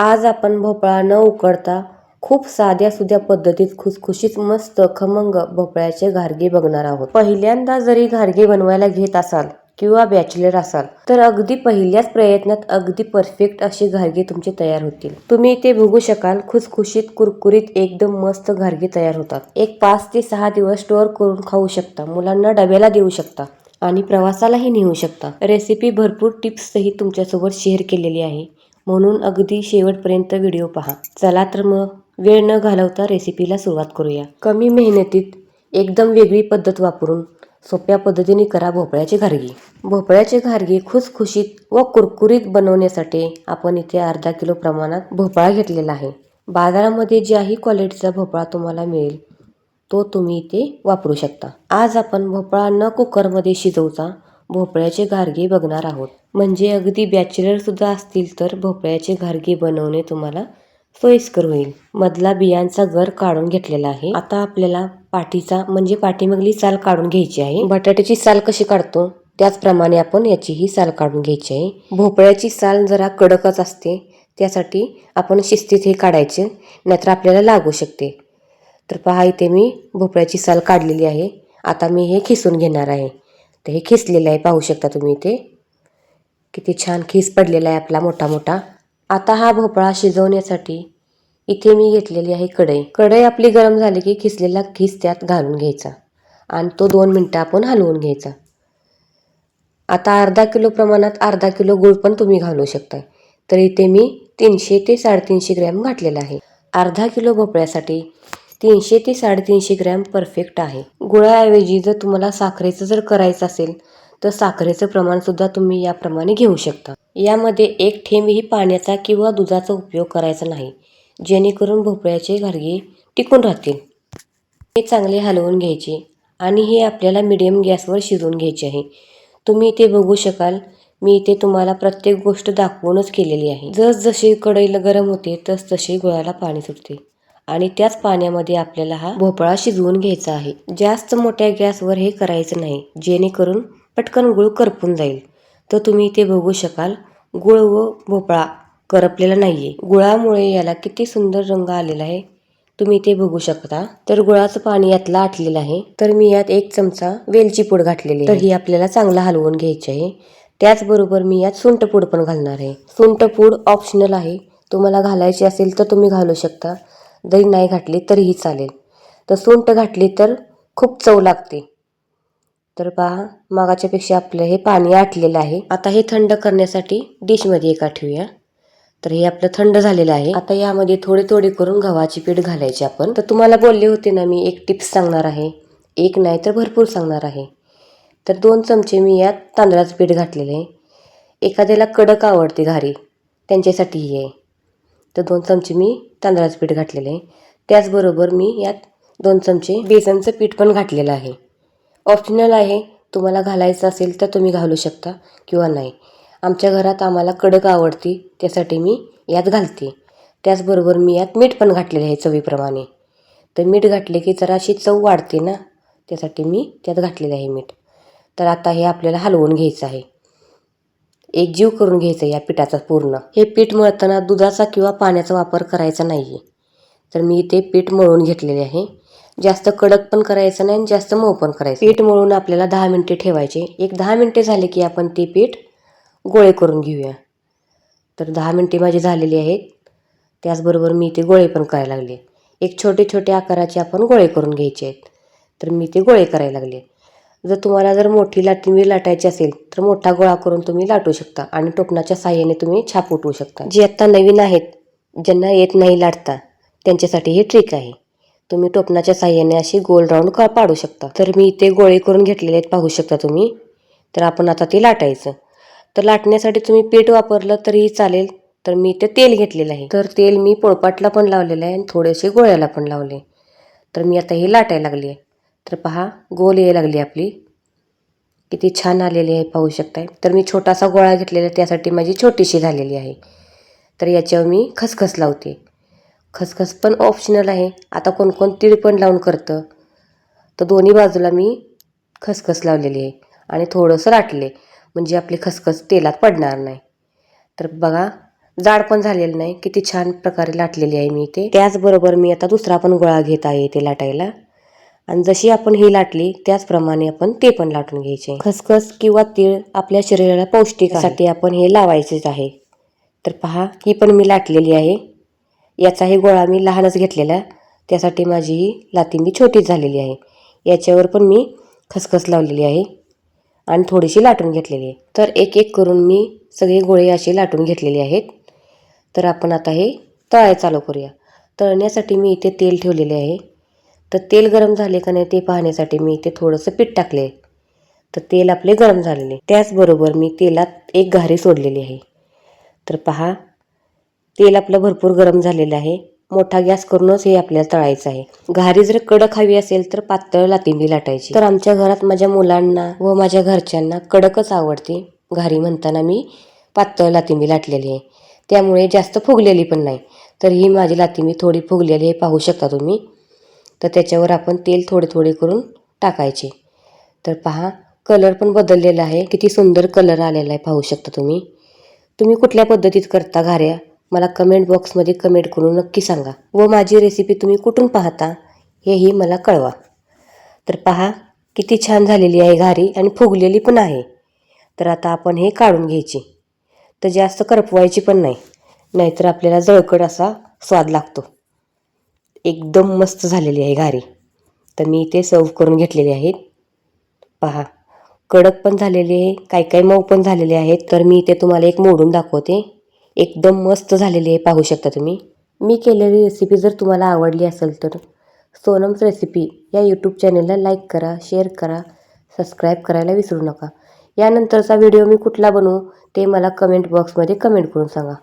आज आपण भोपळा न उकडता खूप साध्या सुध्या पद्धतीत खुसखुशीत मस्त खमंग भोपळ्याचे घारगे बघणार आहोत. पहिल्यांदा जरी घारगे बनवायला घेत असाल किंवा बॅचलर असाल तर अगदी पहिल्याच प्रयत्नात अगदी परफेक्ट अशी घारगे तुमचे तयार होतील. तुम्ही ते बघू शकाल खुसखुशीत कुरकुरीत एकदम मस्त घारगे तयार होतात. एक पाच ते सहा दिवस स्टोअर करून खाऊ शकता. मुलांना डब्याला देऊ शकता आणि प्रवासालाही नेऊ शकता. रेसिपी भरपूर टिप्सही तुमच्यासोबत शेअर केलेली आहे. म्हणून अगदी शेवटपर्यंत व्हिडिओ पहा. चला तर मग वेळ न घालवता रेसिपीला सुरुवात करूया. कमी मेहनतीत एकदम वेगळी पद्धत वापरून सोप्या पद्धतीने करा भोपळ्याचे घारगी. भोपळ्याचे घारगे खुसखुशीत व कुरकुरीत बनवण्यासाठी आपण इथे अर्धा किलो प्रमाणात भोपळा घेतलेला आहे. बाजारामध्ये ज्याही क्वालिटीचा भोपळा तुम्हाला मिळेल तो तुम्ही इथे वापरू शकता. आज आपण भोपळा न कुकरमध्ये शिजवता भोपळ्याचे घारगे बघणार आहोत. म्हणजे अगदी बॅचलरसुद्धा असतील तर भोपळ्याचे घारगे बनवणे तुम्हाला सोयीस्कर होईल. मधला बियांचा गर काढून घेतलेला आहे. आता आपल्याला पाठीचा म्हणजे पाठीमागली साल काढून घ्यायची आहे. बटाट्याची साल कशी काढतो? त्याचप्रमाणे आपण याचीही साल काढून घ्यायची आहे. भोपळ्याची साल जरा कडकच असते. त्यासाठी आपण शिस्तीत हे काढायचे नाहीतर आपल्याला लागू शकते. तर पहा इथे मी भोपळ्याची साल काढलेली आहे. आता मी हे खिसून घेणार आहे. तर हे खिसलेलं आहे पाहू शकता तुम्ही इथे. किती छान खिस पडलेला आहे आपला मोठा मोठा. आता हा भोपळा शिजवण्यासाठी इथे मी घेतलेली आहे कढई. कढई आपली गरम झाली की खिसलेला खिस त्यात घालून घ्यायचा. आणि तो दोन मिनटं आपण हलवून घ्यायचा. आता अर्धा किलो प्रमाणात अर्धा किलो गुळ पण तुम्ही घालू शकता तर इथे मी तीनशे ते साडेतीनशे ग्रॅम घातलेला आहे. अर्धा किलो भोपळ्यासाठी तीनशे ते साडेतीनशे ग्रॅम परफेक्ट आहे. गुळाऐवजी जर तुम्हाला साखरेचं जर करायचं असेल तर साखरेचं प्रमाणसुद्धा तुम्ही याप्रमाणे घेऊ शकता. यामध्ये एक थेंबही पाण्याचा किंवा दुधाचा उपयोग करायचा नाही जेणेकरून भोपळ्याचे घारगे टिकून राहतील. हे चांगले हलवून घ्यायचे आणि हे आपल्याला मिडियम गॅसवर शिजवून घ्यायचे आहे. तुम्ही इथे बघू शकाल मी इथे तुम्हाला प्रत्येक गोष्ट दाखवूनच केलेली आहे. जस जशी कढईला गरम होते तस तसे गुळाला पाणी सुटते. आणि त्याच पाण्यामध्ये आपल्याला हा भोपळा शिजवून घ्यायचा आहे. जास्त मोठ्या गॅसवर हे करायचं नाही जेणेकरून पटकन गुळ करपून जाईल. तर तुम्ही इथे बघू शकाल गुळ व भोपळा करपलेला नाहीये. गुळामुळे याला किती सुंदर रंग आलेला आहे. तुम्ही इथे बघू शकता. तर गुळाचं पाणी यातलं आटलेलं आहे. तर मी यात एक चमचा वेलची पूड घातलेली आहे. तर ही आपल्याला चांगला हलवून घ्यायची आहे. त्याचबरोबर मी यात सुंठ पूड पण घालणार आहे. सुंठपूड ऑप्शनल आहे. तुम्हाला घालायची असेल तर तुम्ही घालू शकता. जरी नाही घातली तरीही चालेल. तर सुंठ घातली तर खूप चव लागते. तर पहा मागाच्यापेक्षा आपलं हे पाणी आटलेलं आहे. आता हे थंड करण्यासाठी डिशमध्ये एका ठेवूया. तर हे आपलं थंड झालेलं आहे. आता यामध्ये थोडे थोडे करून गव्हाची पीठ घालायचे आपण. तर तुम्हाला बोलले होते ना मी एक टिप्स सांगणार आहे. एक नाही तर भरपूर सांगणार आहे. तर दोन चमचे मी यात तांदळाचं पीठ घातलेलं आहे. एखाद्याला कडक आवडते घारी त्यांच्यासाठी ही आहे. तर दोन चमचे मी तांदळाचं पीठ घातलेलं आहे. त्याचबरोबर मी यात दोन चमचे बेसनचं पीठ पण घातलेलं आहे. ऑप्शनल आहे तुम्हाला घालायचं असेल तर तुम्ही घालू शकता किंवा नाही. आमच्या घरात आम्हाला कडक आवडती त्यासाठी मी यात घालते. त्याचबरोबर मी यात मीठ पण घातलेलं आहे चवीप्रमाणे. तर मीठ घातले की जराशी चव वाढते ना त्यासाठी मी त्यात घातलेलं आहे मीठ. तर आता हे आपल्याला हलवून घ्यायचं आहे. एक जीव करून घ्यायचं या पिठाचा पूर्ण. हे पीठ मळताना दुधाचा किंवा पाण्याचा वापर करायचा नाही आहे तर मी इथे पीठ मळून घेतलेले आहे. जास्त कडक पण करायचं नाही आणि जास्त मऊ पण करायचं. पीठ मळून आपल्याला दहा मिनटे ठेवायचे. एक दहा मिनटे झाले की आपण ते पीठ गोळे करून घेऊया. तर दहा मिनटे माझी झालेली आहेत. त्याचबरोबर मी ते गोळे पण करायला लागले. एक छोटे छोटे आकाराचे आपण गोळे करून घ्यायचे आहेत. तर मी ते गोळे करायला लागले. जर तुम्हाला जर मोठी लाटणी लाटायची असेल तर मोठा गोळा करून तुम्ही लाटू शकता आणि टोपणाच्या साह्याने तुम्ही छाप उठवू शकता. जे आत्ता नवीन आहेत ज्यांना येत नाही लाटता त्यांच्यासाठी ही ट्रिक आहे. तुम्ही टोपणाच्या साह्याने अशी गोल राऊंड का पाडू शकता? तर मी इथे गोळे करून घेतलेले आहेत पाहू शकता तुम्ही. तर आपण आता ते लाटायचं. तर लाटण्यासाठी तुम्ही पीठ वापरलं तरीही चालेल तर मी इथे तेल घेतलेलं आहे. तर तेल मी पोळपाटला पण लावलेलं आहे आणि थोडेसे गोळ्याला पण लावले. तर मी आता हे लाटायला लागली. आहे तर पहा गोल यायला लागली आपली. किती छान आलेली आहे पाहू शकताय. तर मी छोटासा गोळा घेतलेला त्यासाठी माझी छोटीशी झालेली आहे. तर याच्यावर मी खसखस लावते. खसखस पण ऑप्शनल आहे. आता कोण कोण तीळ पण लावून करतं. तर दोन्ही बाजूला मी खसखस लावलेली आहे. आणि थोडंसं लाटले म्हणजे आपली खसखस तेलात पडणार नाही. तर बघा जाड पण झालेलं नाही. किती छान प्रकारे लाटलेली आहे मी इथे त्याचबरोबर मी आता दुसरा पण गोळा घेत आहे इथे लाटायला. आणि जशी आपण ही लाटली त्याचप्रमाणे आपण ते पण लाटून घ्यायचे. खसखस किंवा तीळ आपल्या शरीराला पौष्टिकासाठी आपण हे लावायचेच आहे. तर पहा ही पण मी लाटलेली आहे. याचाही गोळा मी लहानच घेतलेला. त्यासाठी माझी ही लातिंबी छोटीच झालेली आहे. याच्यावर पण मी खसखस लावलेली आहे आणि थोडीशी लाटून घेतलेली आहे. तर एक एक करून मी सगळे गोळे असे लाटून घेतलेले आहेत. तर आपण आता हे तळाय चालू करूया. तळण्यासाठी मी इथे तेल ठेवलेले आहे. तर तेल गरम झाले का नाही ते पाहण्यासाठी मी इथे थोडंसं पीठ टाकले तर तेल आपले गरम झालेले. त्याचबरोबर मी तेलात एक घारी सोडलेली आहे. तर पहा तेल आपलं भरपूर गरम झालेलं आहे. मोठा गॅस करूनच हे आपल्याला तळायचं आहे. घारी जर कडक हवी असेल तर पातळ लातिंबी लाटायची. तर आमच्या घरात माझ्या मुलांना व माझ्या घरच्यांना कडकच आवडते. घारी म्हणताना मी पातळ लातिंबी लाटलेली आहे. त्यामुळे जास्त फुगलेली पण नाही. तर ही माझी लातिंबी थोडी फुगलेली आहे पाहू शकता तुम्ही. तर त्याच्यावर आपण तेल थोडे थोडे करून टाकायचे. तर पहा कलर पण बदललेला आहे. किती सुंदर कलर आलेला आहे पाहू शकता तुम्ही. तुम्ही कुठल्या पद्धतीत करता घाऱ्या मला कमेंट बॉक्समध्ये कमेंट करून नक्की सांगा. व माझी रेसिपी तुम्ही कुठून पाहता हेही मला कळवा. तर पहा किती छान झालेली आहे घारी आणि फुगलेली पण आहे. तर आता आपण हे काढून घ्यायची. तर जास्त करपवायची पण नाही. नाहीतर आपल्याला जळकट असा स्वाद लागतो. एकदम मस्त झालेली आहे घारी तर मी इथे सर्व करून घेतलेली आहेत. पहा कडक पण झालेली आहे काही काही मऊ पण झालेले आहेत. तर मी इथे तुम्हाला एक मोडून दाखवते. एकदम मस्त झालेली आहे पाहू शकता तुम्ही. मी केलेली रेसिपी जर तुम्हाला आवडली असेल तर सोनम्स रेसिपी या यूट्यूब चॅनलला लाईक करा शेअर करा सबस्क्राईब करायला विसरू नका. यानंतरचा व्हिडिओ मी कुठला बनवू ते मला कमेंट बॉक्समध्ये कमेंट करून सांगा.